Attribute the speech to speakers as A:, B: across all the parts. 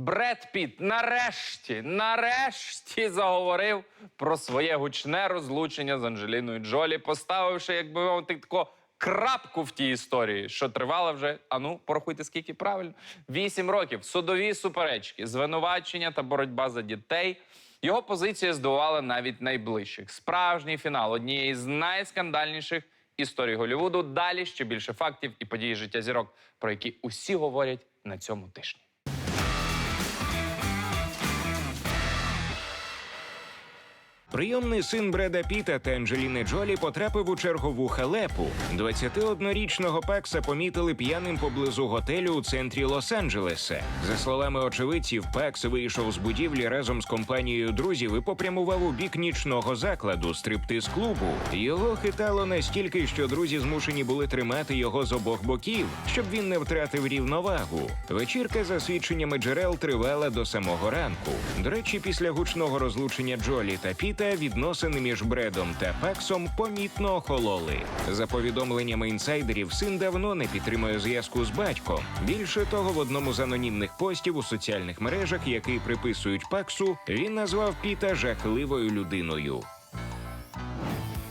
A: Бред Піт нарешті, нарешті заговорив про своє гучне розлучення з Анджеліною Джолі, поставивши, як би мовити, тако крапку в тій історії, що тривала вже, а ну, порахуйте, скільки правильно, вісім років. Судові суперечки, звинувачення та боротьба за дітей. Його позиція здивувала навіть найближчих. Справжній фінал однієї з найскандальніших історій Голлівуду. Далі ще більше фактів і подій життя зірок, про які усі говорять на цьому тижні.
B: Прийомний син Бреда Піта та Анджеліни Джолі потрапив у чергову халепу. 21-річного Пакса помітили п'яним поблизу готелю у центрі Лос-Анджелеса. За словами очевидців, Пакс вийшов з будівлі разом з компанією друзів і попрямував у бік нічного закладу стриптиз-клубу. Його хитало настільки, що друзі змушені були тримати його з обох боків, щоб він не втратив рівновагу. Вечірка, за свідченнями джерел, тривала до самого ранку. До речі, після гучного розлучення Джолі та Піта відносини між Бредом та Паксом помітно охололи. За повідомленнями інсайдерів, син давно не підтримує зв'язку з батьком. Більше того, в одному з анонімних постів у соціальних мережах, який приписують Паксу, він назвав Піта жахливою людиною.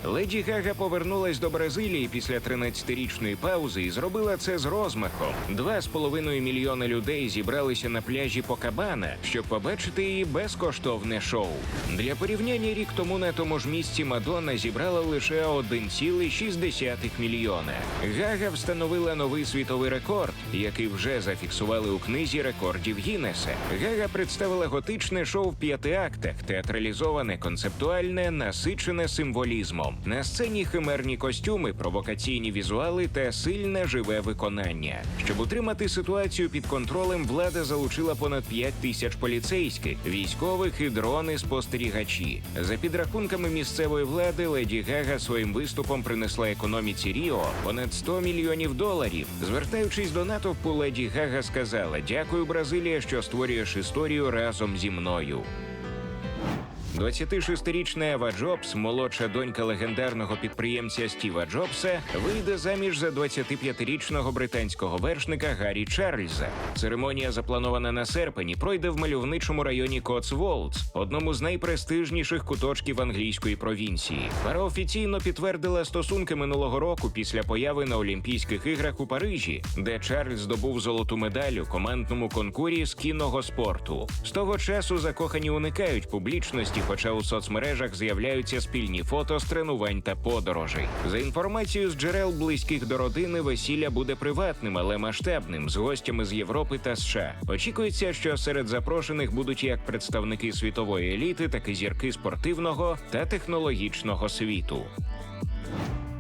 B: Леді Гага повернулась до Бразилії після 13-річної паузи і зробила це з розмахом. Два з половиною мільйони людей зібралися на пляжі Покабана, щоб побачити її безкоштовне шоу. Для порівняння рік тому на тому ж місці Мадонна зібрала лише 1,6 мільйона. Гага встановила новий світовий рекорд, який вже зафіксували у книзі рекордів Гіннеса. Гага представила готичне шоу в п'яти актах, театралізоване, концептуальне, насичене символізмом. На сцені химерні костюми, провокаційні візуали та сильне живе виконання. Щоб утримати ситуацію під контролем, влада залучила понад 5 тисяч поліцейських, військових і дрони-спостерігачі. За підрахунками місцевої влади, Леді Гага своїм виступом принесла економіці Ріо понад 100 мільйонів доларів. Звертаючись до натовпу, Леді Гага сказала: Дякую, Бразилія, що створюєш історію разом зі мною. 26-річна Ева Джобс, молодша донька легендарного підприємця Стіва Джобса, вийде заміж за 25-річного британського вершника Гаррі Чарльза. Церемонія, запланована на серпень, і пройде в мальовничому районі Коцволдс, одному з найпрестижніших куточків англійської провінції. Пара офіційно підтвердила стосунки минулого року після появи на Олімпійських іграх у Парижі, де Чарльз здобув золоту медаль у командному конкурі з кінного спорту. З того часу закохані уникають публічності, хоча у соцмережах з'являються спільні фото з тренувань та подорожей. За інформацією з джерел близьких до родини, весілля буде приватним, але масштабним з гостями з Європи та США. Очікується, що серед запрошених будуть як представники світової еліти, так і зірки спортивного та технологічного світу.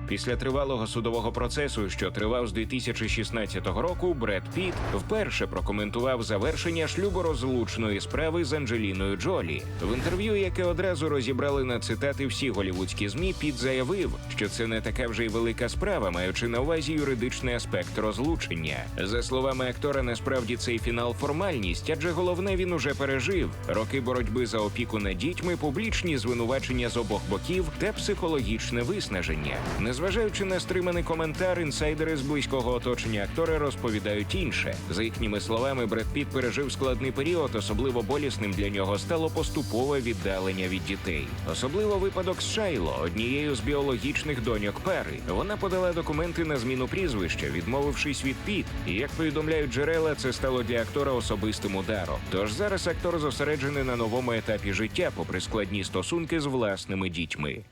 B: Після тривалого судового процесу, що тривав з 2016 року, Бред Піт вперше прокоментував завершення шлюборозлучної справи з Анджеліною Джолі. В інтерв'ю, яке одразу розібрали на цитати всі голівудські змі, Піт заявив, що це не така вже й велика справа, маючи на увазі юридичний аспект розлучення. За словами актора, насправді цей фінал формальність, адже головне він уже пережив роки боротьби за опіку над дітьми, публічні звинувачення з обох боків та психологічне виснаження. Незважаючи на стриманий коментар, інсайдери з близького оточення актора розповідають інше. За їхніми словами, Бред Піт пережив складний період, особливо болісним для нього стало поступове віддалення від дітей. Особливо випадок з Шайло, однією з біологічних доньок пари. Вона подала документи на зміну прізвища, відмовившись від Піт. І як повідомляють джерела, це стало для актора особистим ударом. Тож зараз актор зосереджений на новому етапі життя, попри складні стосунки з власними дітьми.